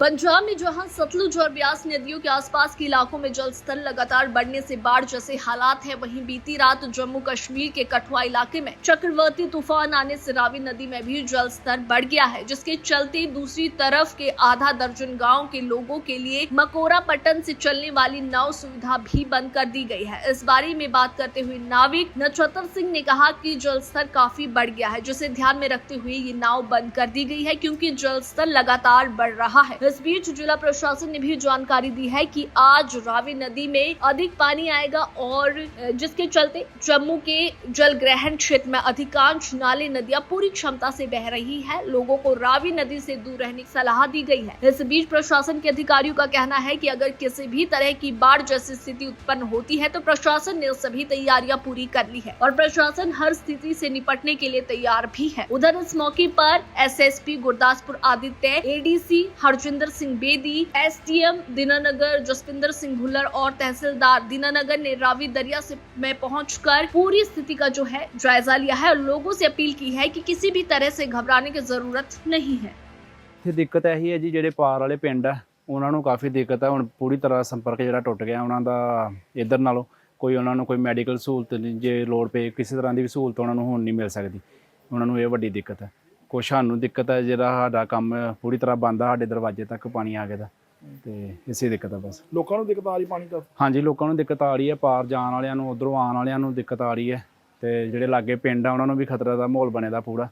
पंजाब में जहाँ सतलुज और ब्यास नदियों के आसपास के इलाकों में जल स्तर लगातार बढ़ने से बाढ़ जैसे हालात है, वहीं बीती रात जम्मू कश्मीर के कठुआ इलाके में चक्रवाती तूफ़ान आने से रावी नदी में भी जल स्तर बढ़ गया है, जिसके चलते दूसरी तरफ़ के आधा दर्जन गाँव के लोगों के लिए मकोरा पट्टन से चलने वाली नाव सुविधा भी बंद कर दी गई है। इस बारे में बात करते हुए नाविक नक्षत्र सिंह ने कहा की जल स्तर काफ़ी बढ़ गया है, जिसे ध्यान में रखते हुए ये नाव बंद कर दी गई है, क्योंकि जल स्तर लगातार बढ़ रहा है। इस बीच जिला प्रशासन ने भी जानकारी दी है कि आज रावी नदी में अधिक पानी आएगा और जिसके चलते जम्मू के जल ग्रहण क्षेत्र में अधिकांश नाले नदियाँ पूरी क्षमता से बह रही है। लोगों को रावी नदी से दूर रहने की सलाह दी गई है। इस बीच प्रशासन के अधिकारियों का कहना है कि अगर किसी भी तरह की बाढ़ जैसी स्थिति उत्पन्न होती है तो प्रशासन ने सभी तैयारियाँ पूरी कर ली है और प्रशासन हर स्थिति से निपटने के लिए तैयार भी है। उधर इस मौके पर SSP Gurdaspur Aditya, ADC Harjinder Singh Bedi SDM Dinanagar Jaswinder Singh Bhullar और तहसीलदार दीनानगर ने रावी दरिया से में पहुंचकर पूरी स्थिति का जो है जायजा लिया है और लोगों से अपील की है कि किसी भी तरह से घबराने की जरूरत नहीं है ਇੱਥੇ ਦਿੱਕਤ ਇਹੀ ਹੈ ਜੀ ਜਿਹੜੇ ਪਾਰ ਵਾਲੇ ਪਿੰਡ ਆ ਉਹਨਾਂ ਨੂੰ ਕਾਫੀ ਦਿੱਕਤ ਹੈ ਹੁਣ ਪੂਰੀ ਤਰ੍ਹਾਂ ਸੰਪਰਕ ਜਿਹੜਾ ਟੁੱਟ ਗਿਆ ਉਹਨਾਂ ਦਾ ਇੱਧਰ ਨਾਲੋਂ ਕੋਈ ਉਹਨਾਂ ਨੂੰ ਕੋਈ ਮੈਡੀਕਲ ਸਹੂਲਤ ਨਹੀਂ ਜੇ ਲੋੜ ਪਏ ਕਿਸੇ ਤਰ੍ਹਾਂ ਦੀ ਵੀ ਸਹੂਲਤ ਉਹਨਾਂ ਨੂੰ ਹੁਣ ਨਹੀਂ ਮਿਲ ਸਕਦੀ ਉਹਨਾਂ ਨੂੰ ਇਹ ਵੱਡੀ ਦਿੱਕਤ ਹੈ ਕੁਛ ਸਾਨੂੰ ਦਿੱਕਤ ਹੈ ਜਿਹੜਾ ਸਾਡਾ ਕੰਮ ਪੂਰੀ ਤਰ੍ਹਾਂ ਬੰਦ ਆ ਸਾਡੇ ਦਰਵਾਜ਼ੇ ਤੱਕ ਪਾਣੀ ਆ ਗਿਆ ਦਾ ਤੇ ਇਸੇ ਦਿੱਕਤ ਆ ਬਸ। ਲੋਕਾਂ ਨੂੰ ਦਿੱਕਤ ਆ ਰਹੀ ਪਾਣੀ ਦਾ? ਹਾਂਜੀ ਲੋਕਾਂ ਨੂੰ ਦਿੱਕਤ ਆ ਰਹੀ ਹੈ ਪਾਰ ਜਾਣ ਵਾਲਿਆਂ ਨੂੰ ਉਧਰੋਂ ਆਉਣ ਵਾਲਿਆਂ ਨੂੰ ਦਿੱਕਤ ਆ ਰਹੀ ਹੈ। ਤੇ ਜਿਹੜੇ ਲਾਗੇ ਪਿੰਡ ਆ ਉਹਨਾਂ ਨੂੰ ਵੀ ਖਤਰਾ ਦਾ ਮਾਹੌਲ ਬਣੇ ਦਾ ਪੂਰਾ।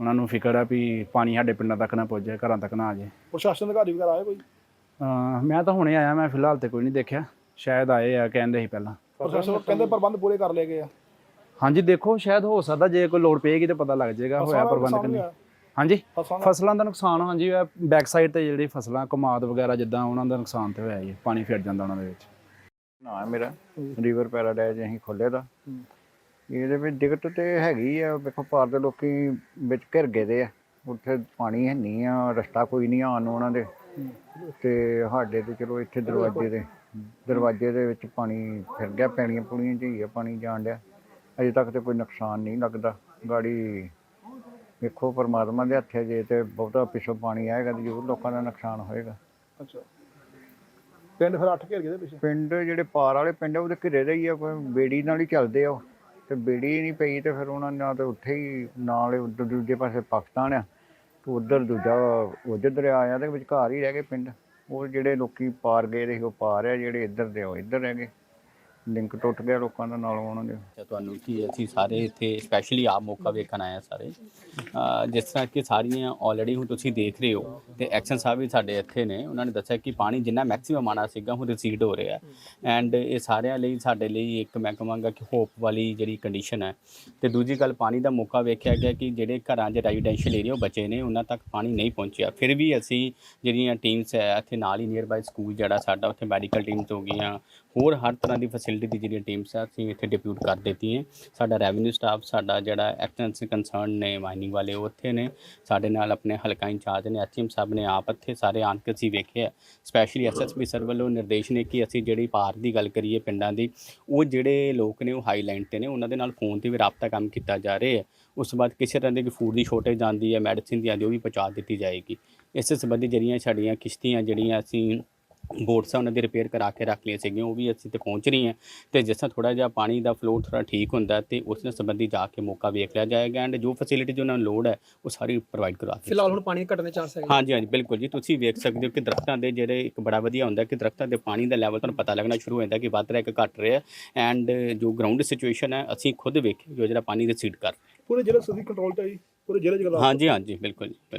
ਉਹਨਾਂ ਨੂੰ ਫਿਕਰ ਆ ਵੀ ਪਾਣੀ ਸਾਡੇ ਪਿੰਡਾਂ ਤੱਕ ਨਾ ਪਹੁੰਚੇ ਘਰਾਂ ਤੱਕ ਨਾ ਆ ਜਾਏ। ਪ੍ਰਸ਼ਾਸਨ ਅਧਿਕਾਰੀ ਵਗੈਰਾ ਆਏ ਕੋਈ? ਅਹ ਮੈਂ ਤਾਂ ਹੁਣੇ ਆਇਆ ਮੈਂ ਫਿਲਹਾਲ ਤੇ ਕੋਈ ਨਹੀਂ ਦੇਖਿਆ। ਸ਼ਾਇਦ ਆਏ ਆ ਕਹਿੰਦੇ ਸੀ ਪਹਿਲਾਂ। ਪ੍ਰਸ਼ਾਸਨ ਕਹਿੰਦੇ ਪ੍ਰਬੰਧ ਪੂਰੇ ਕਰ ਲਏ ਗਏ ਆ। ਹਾਂਜੀ ਦੇਖੋ ਸ਼ਾਇਦ ਹੋ ਸਕਦਾ ਜੇ ਕੋਈ ਲੋੜ ਪਏਗੀ ਤੇ ਪਤਾ ਲੱਗ ਜਾਏਗਾ ਹੋਇਆ ਪ੍ਰਬੰਧ ਕਿ ਨਹੀਂ। ਹਾਂਜੀ ਫਸਲਾਂ ਦਾ ਨੁਕਸਾਨ ਹਾਂਜੀ ਬੈਕ ਸਾਈਡ ਤੇ ਜਿਹੜੀ ਫਸਲਾਂ ਕਮਾਦ ਵਗੈਰਾ ਜਿੱਦਾਂ ਉਹਨਾਂ ਦਾ ਨੁਕਸਾਨ ਤੇ ਹੋਇਆ ਜੀ ਪਾਣੀ ਫਿਰ ਜਾਂਦਾ ਉਹਨਾਂ ਦੇ ਵਿੱਚ। ਨਾ ਹੈ ਮੇਰਾ ਰਿਵਰ ਪੈਰਾਡਾਈਜ਼ ਅਸੀਂ ਖੋਲ੍ਹੇ ਦਾ ਇਹਦੇ ਵਿੱਚ ਦਿੱਕਤ ਤੇ ਹੈਗੀ ਆ ਵੇਖੋ ਪਾਰ ਦੇ ਲੋਕੀ ਵਿੱਚ ਘਿਰ ਗਏ ਦੇ ਆ। ਉੱਥੇ ਪਾਣੀ ਹੈ ਨਹੀਂ ਆ ਰਸਤਾ ਕੋਈ ਨਹੀਂ ਆਉਣ ਉਹਨਾਂ ਦੇ। ਤੇ ਸਾਡੇ ਤੇ ਚਲੋ ਇੱਥੇ ਦਰਵਾਜ਼ੇ ਦੇ ਦਰਵਾਜ਼ੇ ਦੇ ਵਿੱਚ ਪਾਣੀ ਫਿਰ ਗਿਆ ਪੈਣੀਆਂ ਪੁਣੀਆਂ ਚ ਹੀ ਆ ਪਾਣੀ ਜਾਣ ਡਿਆ। ਅਜੇ ਤੱਕ ਤੇ ਕੋਈ ਨੁਕਸਾਨ ਨਹੀਂ ਲੱਗਦਾ। ਗਾੜੀ ਵੇਖੋ ਪਰਮਾਤਮਾ ਦੇ ਹੱਥੇ ਜੇ ਤੇ ਬਹੁਤਾ ਪਿੱਛੋਂ ਪਾਣੀ ਆਏਗਾ ਤੇ ਜ਼ਰੂਰ ਲੋਕਾਂ ਦਾ ਨੁਕਸਾਨ ਹੋਏਗਾ। ਅੱਛਾ। ਪਿੰਡ ਫਿਰ ਅੱਠ ਘੇਰ ਗਏ ਦੇ ਪਿੱਛੇ? ਪਿੰਡ ਜਿਹੜੇ ਪਾਰ ਵਾਲੇ ਪਿੰਡ ਆ ਉਹਦੇ ਘਿਰੇ ਦੇ ਹੀ ਆ ਕੋਈ ਬੇੜੀ ਨਾਲ ਹੀ ਚੱਲਦੇ ਆ ਉਹ। ਤੇ ਬੇੜੀ ਨਹੀਂ ਪਈ ਤੇ ਫਿਰ ਉਹਨਾਂ ਨਾਲ ਤੇ ਉੱਥੇ ਹੀ ਨਾਲ ਹੀ ਉੱਧਰ ਦੂਜੇ ਪਾਸੇ ਪਾਕਿਸਤਾਨ ਆ। ਤੇ ਉਧਰ ਦੂਜਾ ਉਧਰ ਦਰਿਆ ਆ ਤੇ ਵਿਚਕਾਰ ਹੀ ਰਹਿ ਗਏ ਪਿੰਡ। ਉਹ ਜਿਹੜੇ ਲੋਕੀ ਪਾਰ ਗਏ ਦੇ ਸੀ ਉਹ ਪਾਰ ਆ ਜਿਹੜੇ ਇੱਧਰ ਦੇ ਉਹ ਇੱਧਰ ਰਹਿ ਗਏ। ਲਿੰਕ ਟੁੱਟ ਗਿਆ, ਲੋਕਾਂ ਦਾ ਨਾਲ ਉਹਨਾਂ ਦੇ ਤੇ ਤੁਹਾਨੂੰ ਹੈ ਅਸੀਂ ਸਾਰੇ ਇੱਥੇ ਸਪੈਸ਼ਲੀ ਆਪ ਮੌਕਾ ਵੇਖਣ ਆਏ ਹਾਂ ਸਾਰੇ। ਅਹ ਜਿਸ ਤਰ੍ਹਾਂ ਕਿ ਸਾਰੀਆਂ ਆਲਰੇਡੀ ਹੁਣ ਤੁਸੀਂ ਦੇਖ ਰਹੇ ਹੋ ਤੇ ਐਕਸ਼ਨ ਸਾਹਿਬ ਵੀ ਸਾਡੇ ਇੱਥੇ ਨੇ, ਉਹਨਾਂ ਨੇ ਦੱਸਿਆ ਕਿ ਪਾਣੀ ਜਿੰਨਾ ਮੈਕਸਿਮਮ ਆਣਾ ਸੀਗਾ, ਹੁਣ ਰਿਸੀਡ ਹੋ ਰਿਹਾ। ਐਂਡ ਇਹ ਸਾਰਿਆਂ ਲਈ, ਸਾਡੇ ਲਈ ਇੱਕ ਮੈਂ ਕਹਾਂਗਾ ਕਿ ਹੋਪ ਵਾਲੀ ਜਿਹੜੀ ਕੰਡੀਸ਼ਨ ਹੈ। ਤੇ ਦੂਜੀ ਗੱਲ, ਪਾਣੀ ਦਾ ਮੌਕਾ ਵੇਖਿਆ ਗਿਆ ਕਿ ਜਿਹੜੇ ਘਰਾਂ 'ਚ ਰੈਜ਼ੀਡੈਂਸ਼ੀਅਲ ਏਰੀਆ ਬਚੇ ਨੇ, ਉਹਨਾਂ ਤੱਕ ਪਾਣੀ ਨਹੀਂ ਪਹੁੰਚਿਆ। ਫਿਰ ਵੀ ਅਸੀਂ ਜਿਹੜੀਆਂ ਟੀਮਸ ਹੈ, ਇੱਥੇ ਨਾਲ ਹੀ ਨੀਅਰ ਬਾਈ ਸਕੂਲ ਜਿਹੜਾ ਸਾਡਾ, ਉੱਥੇ ਮੈਡੀਕਲ ਟੀਮਸ ਹੋ ਗਈਆਂ, ਹੋਰ ਹਰ ਤਰ੍ਹਾਂ ਦੀ ਫੈਸਿਲਿਟੀ ਦੀ ਜਿਹੜੀਆਂ ਟੀਮਸ ਆ ਅਸੀਂ ਇੱਥੇ ਡਿਪਿਊਟ ਕਰ ਦਿੱਤੀ ਹੈ ਸਾਡਾ ਰੈਵਨਿਊ ਸਟਾਫ ਸਾਡਾ ਜਿਹੜਾ ਐਕਟੈਂਸ ਕੰਸਰਨ ਨੇ ਮਾਈਨਿੰਗ ਵਾਲੇ ਉੱਥੇ ਨੇ। ਸਾਡੇ ਨਾਲ ਆਪਣੇ ਹਲਕਾ ਇੰਚਾਰਜ ਨੇ ਐਚਐਮ ਸਾਹਿਬ ਨੇ ਆਪ ਇੱਥੇ ਸਾਰੇ ਆਣ ਕੇ ਅਸੀਂ ਵੇਖਿਆ। ਸਪੈਸ਼ਲੀ ਐਸਐਸਪੀ ਸਰ ਵੱਲੋਂ ਨਿਰਦੇਸ਼ ਨੇ ਕਿ ਅਸੀਂ ਜਿਹੜੀ ਪਾਰ ਦੀ ਗੱਲ ਕਰੀਏ ਪਿੰਡਾਂ ਦੀ ਉਹ ਜਿਹੜੇ ਲੋਕ ਨੇ ਉਹ ਹਾਈ ਲਾਈਨ ਤੇ ਨੇ। ਉਹਨਾਂ ਦੇ ਨਾਲ ਫੋਨ ਤੇ ਵੀ ਰਾਬਤਾ ਕੰਮ ਕੀਤਾ ਜਾ ਰਿਹਾ। ਹੈ ਉਸ ਤੋਂ ਬਾਅਦ ਕਿਸੇ ਤਰ੍ਹਾਂ ਦੀ ਕੋਈ ਫੂਡ ਦੀ ਸ਼ੋਰਟੇਜ ਆਉਂਦੀ ਹੈ ਮੈਡੀਸਿਨ ਦੀ ਆਉਂਦੀ ਉਹ ਵੀ ਪਹੁੰਚਾ ਦਿੱਤੀ ਜਾਏਗੀ। ਇਸ ਸੰਬੰਧੀ ਜਿਹੜੀਆਂ ਸਾਡੀਆਂ ਕਿਸ਼ਤੀਆਂ ਜਿਹੜੀਆਂ ਅਸੀਂ ਬੋਟਸ ਆ ਉਹਨਾਂ ਦੀ ਰਿਪੇਅਰ ਕਰਾ ਕੇ ਰੱਖ ਲਈਆਂ ਸੀਗੀਆਂ ਉਹ ਵੀ ਅਸੀਂ ਤੇ ਪਹੁੰਚ ਰਹੀਆਂ ਤੇ ਜਿਸ ਤਰ੍ਹਾਂ ਥੋੜਾ ਜਿਹਾ ਪਾਣੀ ਦਾ ਫਲੋ ਥੋੜਾ ਠੀਕ ਹੁੰਦਾ ਤੇ ਉਸ ਨਾਲ ਸੰਬੰਧੀ ਜਾ ਕੇ ਮੌਕਾ ਵੇਖ ਲਿਆ ਜਾਏਗਾ ਐਂਡ ਜੋ ਫੈਸਿਲਿਟੀ ਜੋ ਉਹਨਾਂ ਨੂੰ ਲੋੜ ਹੈ ਉਹ ਸਾਰੀ ਪ੍ਰੋਵਾਈਡ ਕਰਵਾ ਦਿੱਤੀ ਫਿਲਹਾਲ ਹੁਣ ਪਾਣੀ ਦੇ ਘਟਣੇ ਚਾਂਸ ਹੈਗੇ। ਹਾਂਜੀ ਹਾਂਜੀ ਬਿਲਕੁਲ ਜੀ। ਤੁਸੀਂ ਵੇਖ ਸਕਦੇ ਹੋ ਕਿ ਦਰਖਤਾਂ ਦੇ ਜਿਹੜੇ ਇੱਕ ਬੜਾ ਵਧੀਆ ਹੁੰਦਾ ਕਿ ਦਰਖਤਾਂ ਦੇ ਪਾਣੀ ਦਾ ਲੈਵਲ ਤੁਹਾਨੂੰ ਪਤਾ ਲੱਗਣਾ ਸ਼ੁਰੂ ਹੋ ਜਾਂਦਾ ਕਿ ਵੱਧ ਰਿਹਾ ਕਿ ਘਟ ਰਿਹਾ ਐਂਡ ਜੋ ਗਰਾਊਂਡ ਸਿਚੁਏਸ਼ਨ ਹੈ ਅਸੀਂ ਖੁਦ ਵੇਖੀ ਜੋ ਜਿਹੜਾ ਪਾਣੀ ਰਿਸੀਡ ਕਰ ਰਿਹਾ। ਪੂਰੇ ਜ਼ਿਲ੍ਹੇ ਸਦੀ ਕੰਟਰੋਲ ਚ ਆਈ ਪੂਰੇ ਜ਼ਿਲ੍ਹੇ ਚ ਹਾਂਜੀ ਹਾਂਜੀ ਬਿਲਕੁਲ ਜੀ ਬਿਲਕੁਲ।